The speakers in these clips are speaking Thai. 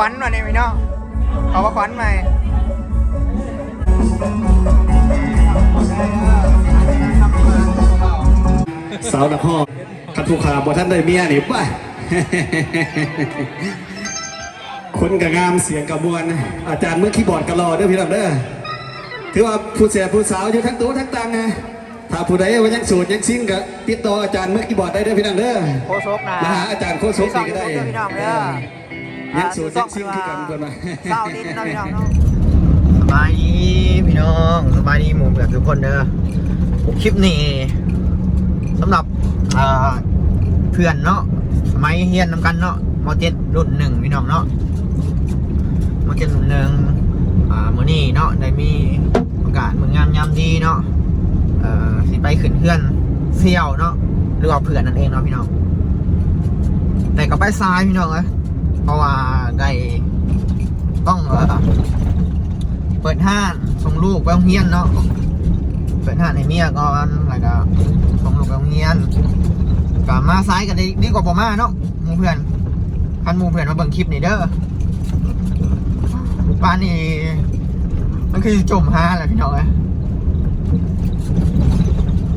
วัญมาเนี่ยพี่น้องขอว่าขวัญใหม่สาวนครคันทุกขาบ่ท่านได้เมียนี่ป่ะคนกะงามเสียงกระมวลอาจารย์มือคีย์บอร์ดกะรอเด้อพี่น้องเด้อถือว่าผู้เสียผู้สาวอยู่ทั้งตัวทั้งตังนะถ้าผู้ใดว่ายังโสูตรยังซิงก็ติดต่ออาจารย์มือคีย์บอร์ดได้เด้อพี่น้องเด้อโคโซกนะมาหาอาจารย์โคศกนี่ก็ได้มีสองพี่น้องเด้อ ยังสูตรยังซิงคือกันคนมาเศร้าดินนะพี่น้องเนาะสบายดีพี่น้องสบายดีหมู่เบื่อทุกคนเด้อคลิปนี้สำหรับเพื่อนเนาะสมัยเฮียนนำกันเนาะมเจ็ดรุ่นหนึ่งพี่น้องเนาะมเจ็ดรุ่นหนึ่งอ่ามื้อนี้เนาะได้มีโอกาสมืองามยามดีเนาะเอ่อสิไปขึ้นเพื่อนเสี่ยวเนาะหรือว่าเพื่อนนั่นเองเนาะพี่น้องแต่ก็ไปซ้ายพี่น้องเอ้ย ราะว่าได้ต้องเปิดห้านส่งลูกไปโรงเรียนเนาะเปิดห้านให้เมียก่อนแล้วก็ส่งลูกไปโรงเรียนก็มาซ้ายกันดีดีกว่าผมมาเนาะมูเพื่อนพันมูเพื่อนมาเบิ่งคลิปนี่เด้อบ้านนี้มันคือจมห้าแหละพี่น้องเอ้ย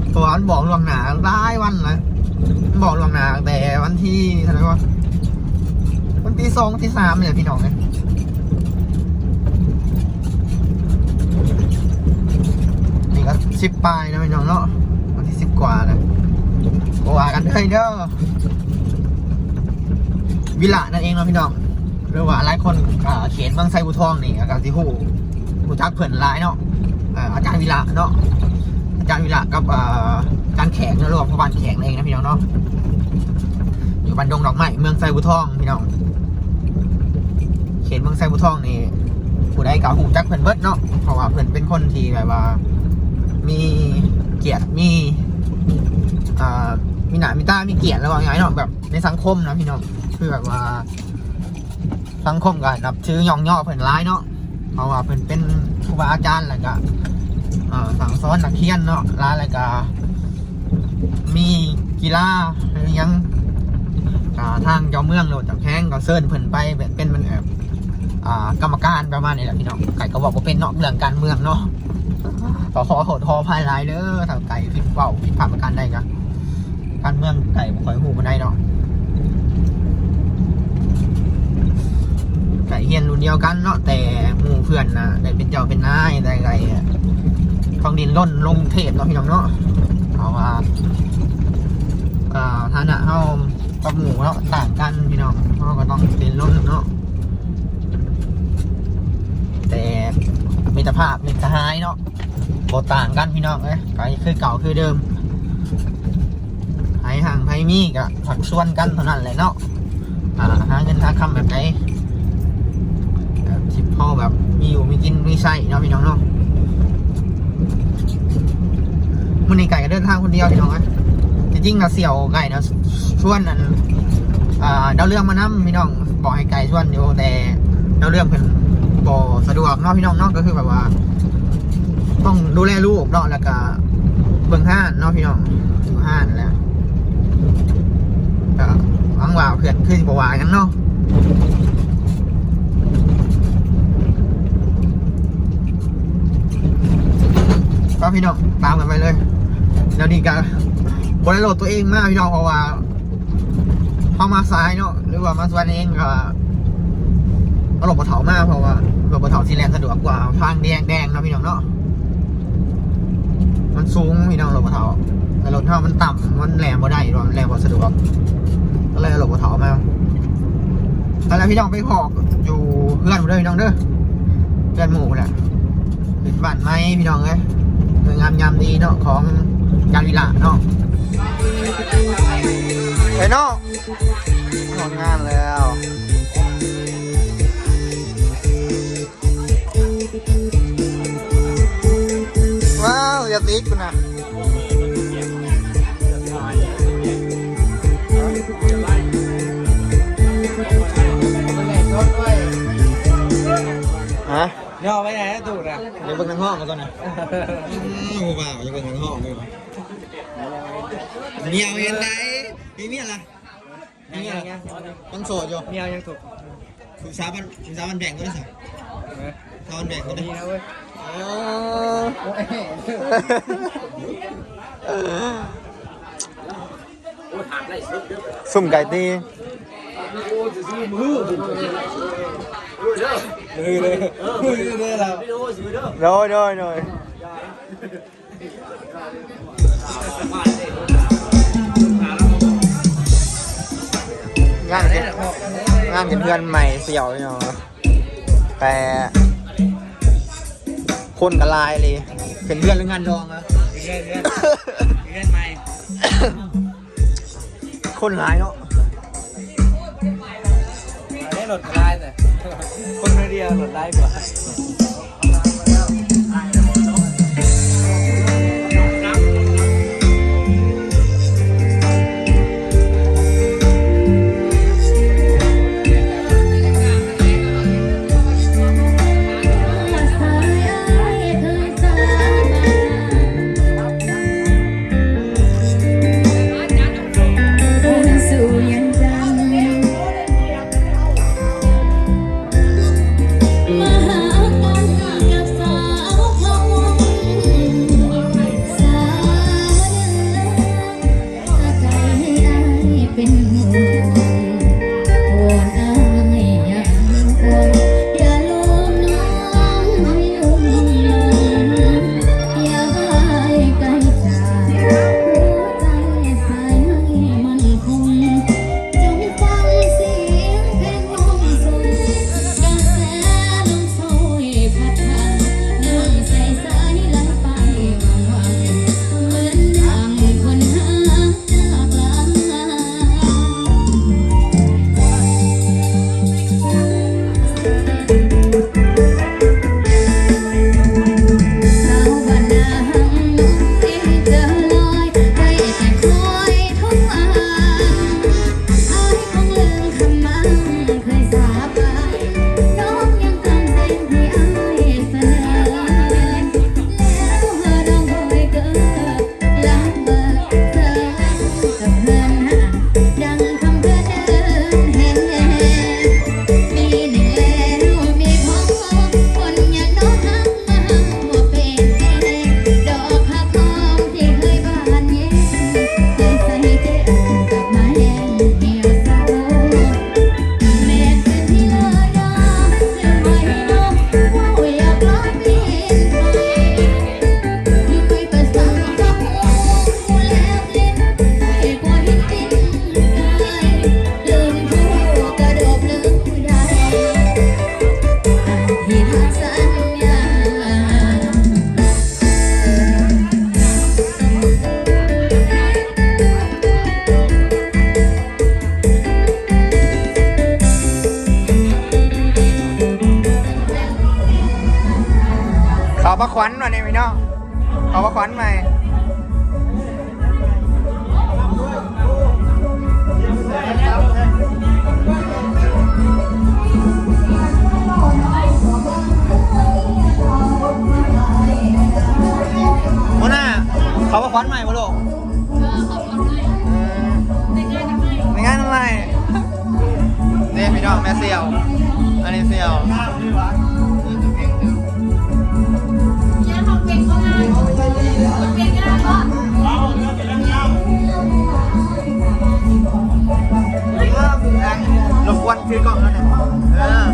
เพราะว่ามันบอกล่วงหน้าหลายวันแล้วบอกลวงหนาแต่วันที่เท่าไรวะ วันที่สองที่สามเนี่ยพี่น้องเนี่ยนี่ก็สิบปลายนะพี่น้องเนาะวันที่สิบกว่านะก็ว่ากันเลยเด้อวิละนั่นเองเนาะพี่น้องหรือว่าหลายคนเขียนบางไซบูทองนี่อาการที่หูหูจักเผื่อนหลายเนาะอาจารย์วิละเนาะอาจารย์วิระกับอาจารย์แขกเนอะหรือว่าพ่อบ้านแขกนั่นเองนะพี่น้องเนาะอยู่บันดงดอกไม้เมืองไซบุทองพี่น้อง ตเมืองไซบุทองนี่ผู้ใดกล่าหูจักเพิ่นเบิดเนาะเพราะว่าเพิ่นเป็นคนที่แบบว่า มีเกียรติมีอ่ามีหนามีตามีเกียรติแล้วว่าไงเนาะแบบในสังคมนะพี่น้องคือแบบว่า สังคมก็นับชื่อย่องย่อเพิ่นร้ายเนาะเพราะว่าเพิ่นเป็นครูบาอาจารย์แล้วก็อ่าสั่งสอนนักเรียนเนาะร้านอะไรก็มีกีฬาหรือยังอ่าทางเจ้าเมืองโหลดจากแข้งก็เซิร์นเพิ่นไปเป็นเป็นมันแบบ กรรมการประมาณนี้แหละพี่น้องไก่ก็บอกว่าเป็นนาะเรื่องการเมืองเนาะขอขอโทษทอภายหลายเด้อทางไก่ผิดเว้าผิดพลาดประการใดกันการเมืองไก่บ่คอยหูกันได้เนาะไก่เฮียนรุ่นเดียวกันเนาะแต่หมู่เพื่อนนะได้เป็นเจ้าเป็นนายได้ไงทองดินล่นลงเทพเนาะพี่น้องเนาะเอาว่าอ่าฐานะเฮากับหมูเนาะต่างกันพี่น้องเฮาก็ต้องดินล่นเนาะ แต่มิตรภาพมิตรหายเนาะบต่างกันพี่น้องเอ้ยก็คือเก่าคือเดิมไผห่างไผมีก็ผักส่วนกันเท่านั้นแหละเนาะอ่าหาเงินหาคำแบบไหนแบบสิพอแบบมีอยู่มีกินมีใช้เนาะพี่น้องเนาะมันนี่ไก่ก็เดินทางคนเดียวพี่น้องนะจริงๆนะเสี่ยวไก่นะชวนนั่นอ่าเดาเรื่องมานํพี่น้องบอกให้ไก่ชวนอยู่แต่เดาเรื่องเพิ่น บ่สะดวกเนาะพี่น้องเนาะก็คือแบบว่า ต้องดูแลลูกเนาะแล้วก็เบิ่งห้านเนาะพี่น้องอยู่ห้านนั่แหล้วก็หวังว่าเพื่อนขึ้นบ่ว่าหยังเนาะก็พี่น้องตามกันไปเลยแล้วนี่ก็บริโลดตัวเองมากพี่น้องเพราะว่าเข้ามาซ้ายเนาะหรือว่ามาสวนเองก็เอาหลบปะเถามากเพราะว่า หลบะเถาสีแรงสะดวกกว่าฟางแดงแดงนะพี่น้องเนาะมันสูงพี่น้องหลบะเถาแต่รถเท่ามันต่ำมันแรงบ่ได้หรอมันแรงบ่สะดวกก็เลยเอาหลบปะเถามาแล้วพี่น้องไปหอกอยู่เพื่อนผมเด้อพี่น้องเด้อเพื่อนหมู่แหละปิดบ้านไหมพี่น้องเอ้ยสวยงามยามดีเนาะของการวิลาเนาะเฮ้ยเนาะทำงานแล้ว ตีกูนะฮะย่อไว้ไหนตูดอะอย่าเบิ่งทางห้องกันก่อนนะกูบ่าวอย่าเบิ่งทางห้องเลยเมียวยังไงมีเมียล่ะเมียยังต้องโสดอยู่เมียยังถูกถึงสามวันถึงสามวันแบ่งก็ได้สักสามวันแบ่งก็ได้ นี่นะเว้ยสุ่มไก่ตีมือเลยมือเลยเราโดยโดยโดยงานเป็นงานเป็นเพื่อนใหม่เสี่ยวเนาะแต่ คนกับลายเลย เป็นเพื่อนหรืองานดองอะเล่นเล่นเล่นใหม่คนหลายเนาะได้หลดลายแต่คนเดียวหลดลายกว่า ขอประควันหน่อยได้ไหมเนาะขอประควันใหม่โมน่าขอประควันใหม่มาลูกไม่ง่ายทำไมนี่พี่น้องแม่เซียวอันนี้เซียว วนคือกล้องแล้วเนี่ยเออ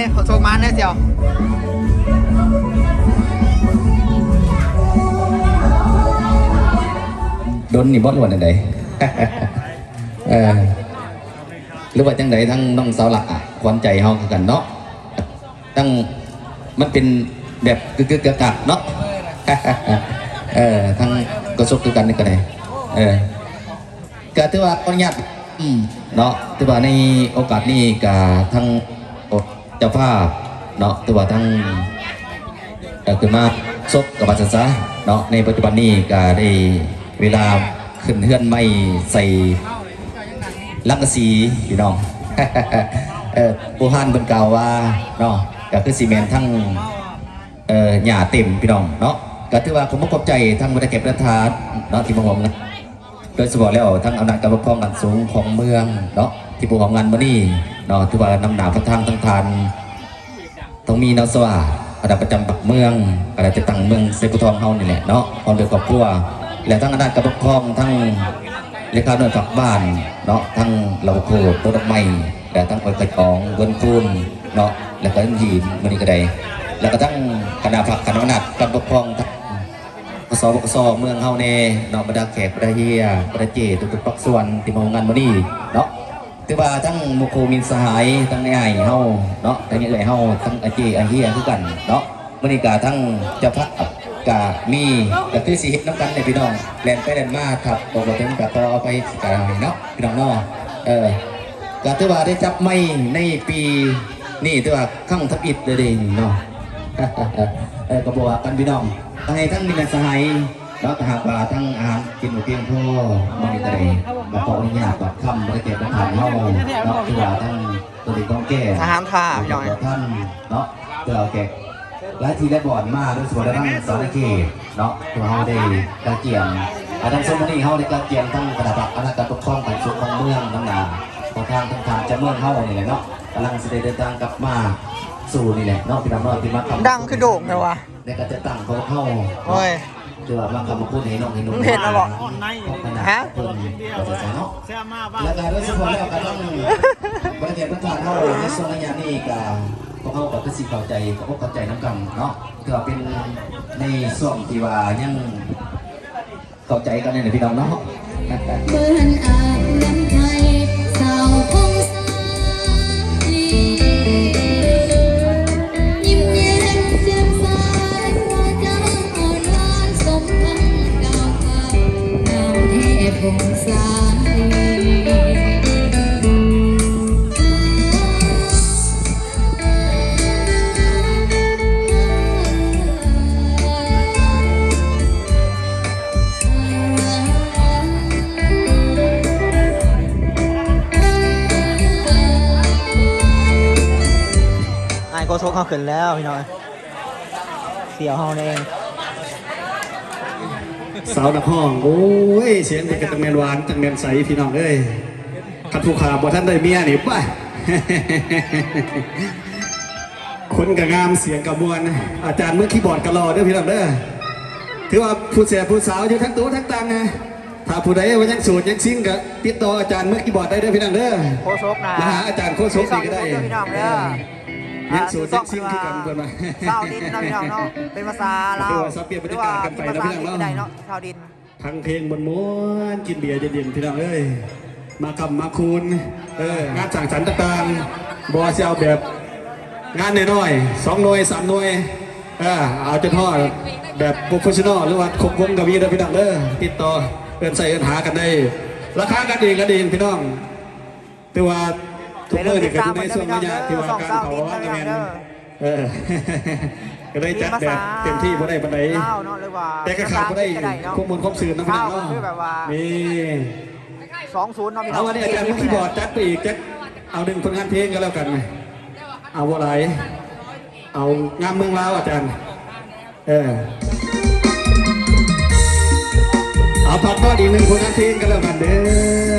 โอเคขอโทษมาแน่เจียวโดนนี่บอสวันไหนเออหรือว่าจังไดทั้งน้องสาวหลักอะควันใจเฮาคือกันเนาะตั้งมันเป็นแบบกึกกึกกักกักเนาะเออทั้งกระซบคือกันนี่ก็ได้เออก็ถือว่าอนุญาตเนาะถือว่าในโอกาสนี้ก็ทั้ง เจ้าภาพเนาะถือว่าทั้งก็คือมาซบกับบัตรซะเนาะในปัจจุบันนี้ก็ได้เวลาขึ้นเฮือนไม่ใส่ลังกสีพี่น้องเออผู้ฮันเพิ่นกล่าวว่าเนาะก็คือซีเมนทั้งเอ่อหญ้าเต็มพี่น้องเนาะก็ถือว่าผมขอบใจทั้งบริเก็บรัฐาเนาะที่มาร่วมงานโดยเฉพาะแล้วทั้งอำนาจการปกครองกันสูงของเมืองเนาะ ที่ผู้ของงานมื้อนี้เนาะถือว่านำหนาพระทางทั้งทานต้องมีนสว่าระดับประจำปักเมืองอะไรจะตั้งเมืองเซกุทองเฮานี่แหละเนาะพร้อมด้วยครอบครัวและทั้งอำนาจการปกครองทั้งเลขาหน่วยฝักบ้านเนาะทั้งเราโคต้นดอกไม้และทั้งคนกระจองเวินคูนเนาะแล้วก็ที่มันนี่ก็ได้แล้วก็ทั้งคณะผักคณะอำนาจการปกครองทั้งกสบกสเมืองเฮาเน่เนาะบรรดาแขกบรรดาเฮียบรรดาเจทุกปักส่วนที่มาร่วมงานมื้อนี้เนาะ ถือว่าทั้งหมุโคมินสหายทั้งไอ้ายเฮาเนาะทั้งนี้เอ้ยเฮาทั้งอาเจอาเฮียคือกันเนาะมื้อนี้ก็ทั้งเจ้าภาพก็มีก็คือสิเฮ็ดนํกันเนี่ยพี่น้องแลนไปแลนมาครับบ่บ่ถึงก็ต่อเอาไปก็ได้เนาะพี่น้องเนาะเออก็ถือว่าได้จับไม้ในปีนี้ถือว่าครั้งทับอิฐเลยเนาะเออก็บอกว่ากันพี่น้องให้ทั้งมิตรสหาย เนาะถ้าหากว่าทั้งอาหารกินหมูเพียงพอมันก็ได้มาขออนุญาตบัดคำบริเก็บอาหารเฮาเนาะที่ว่าทั้งตัวนี้ต้องแก้อาหารค่ะพี่น้องเดี๋ยวท่านเนาะเพื่อเอาแก่และทีได้บ่อนมาด้วยส่วนทั้งสารเขตเนาะตัวเฮาได้กระเจียมอาทั้งสมนีเฮาได้กระเจียมทั้งกระดับอนาคตปกครองของสุขของเมืองน้ำหนาของทางทางทางจะเมืองเฮานี่แหละเนาะกำลังเสด็จเดินทางกลับมาสู่นี่แหละเนาะพี่น้องเนาะที่มาคำดังคือโด่งเลยวะในการจะตั้งเขาเข้าโอ้ย คือว่าบางคำมาพูดให้น้องให้นุ่มึงเห็นแล้วเหรอฮะเพิ่นก็จะใส่เนาะแล้วก็ด้วยสปอร์ตแล้วก็ต้องบริเวณประธานเข้าในส่วนระยะนี้ก็พวกเขาก็คือสิเข้าใจก็พวกเข้าใจน้ำกันเนาะถือว่าเป็นในส่วนที่ว่ายังเข้าใจกันในพี่น้องเนาะเบิ่นอาบน้ำไทยสาวคง ไอ้ายโกทกเขาขึ้นแล้วพี่น้องเสียวเฮานี่เองสาวนักห้องโอ้ยเสียงเป็นกระตังแมนหวานตังแมนใสพี่น้องเอ้ยคันผู้ขาบ่ท่านได้เมียนี่ไปคนกะงามเสียงกะมวนอาจารย์มือคีย์บอร์ดกะรอเด้อพี่น้องเด้อถือว่าผู้เสียผู้สาวอยู่ทั้งตัวทั้งตังนะถ้าผู้ใดว่ายังโสูตรยังซิงก็ติดต่ออาจารย์มือคีย์บอร์ดได้เด้อพี่น้องเด้อโคซกนะมาหาอาจารย์โคศกนี่ก็ได้มีสองพี่น้องเด้อ ยังโสูตรยังซิงคือกันเพิ่นมาเศร้าดินเนาะพี่น้องเนาะเป็นภาษาลาวคือว่าสับเปลี่ยนบรรยากาศกันไปหรือนะว่าพี่น้องภาษาเนาะใดเนาะเศร้าดินทั้งเพลงบนม้วนๆกินเบียร์เย็นๆพี่น้องเอ้ยมาคำมาคูณเอองานสั่งสรรค์ต่างๆบอสเอาแบบ งานน้อยๆสองหน่วยสามหน่วยเออเอาจนทอดแบบโปรเฟชชั่นอลหรือว่าครบวงกับวีเด้อพี่น้องเด้อติดต่อเอินใส่เอินหากันได้ ราคากันเองกันเองพี่น้องแต่ว่า ทุกเมื่อนี่ก็อยู่ในช่วงระยะที่ว่าการเขาว่ากันแมนเออก็ได้จัดแบบเต็มที่พอได้ปานใดเล่าเนาะหรือว่าแต่ก็ขาดไม่ได้เนาะข้อมูลข้อมสื่อนะพี่น้องข้าวก็คือแบบว่านี่สองศูนย์เนาะพี่น้เอาองวันนี้อาจารย์มุกคีย์บอร์ดจัดไปอีกจัดเอาหนึ่งผลงานเพลงก็แล้วกันไหมเอาอะไรเอางามเมืองลาวอาจารย์เออเอาพักก็อีกหนึ่งผลงานเพลงก็แล้วกันเด้อ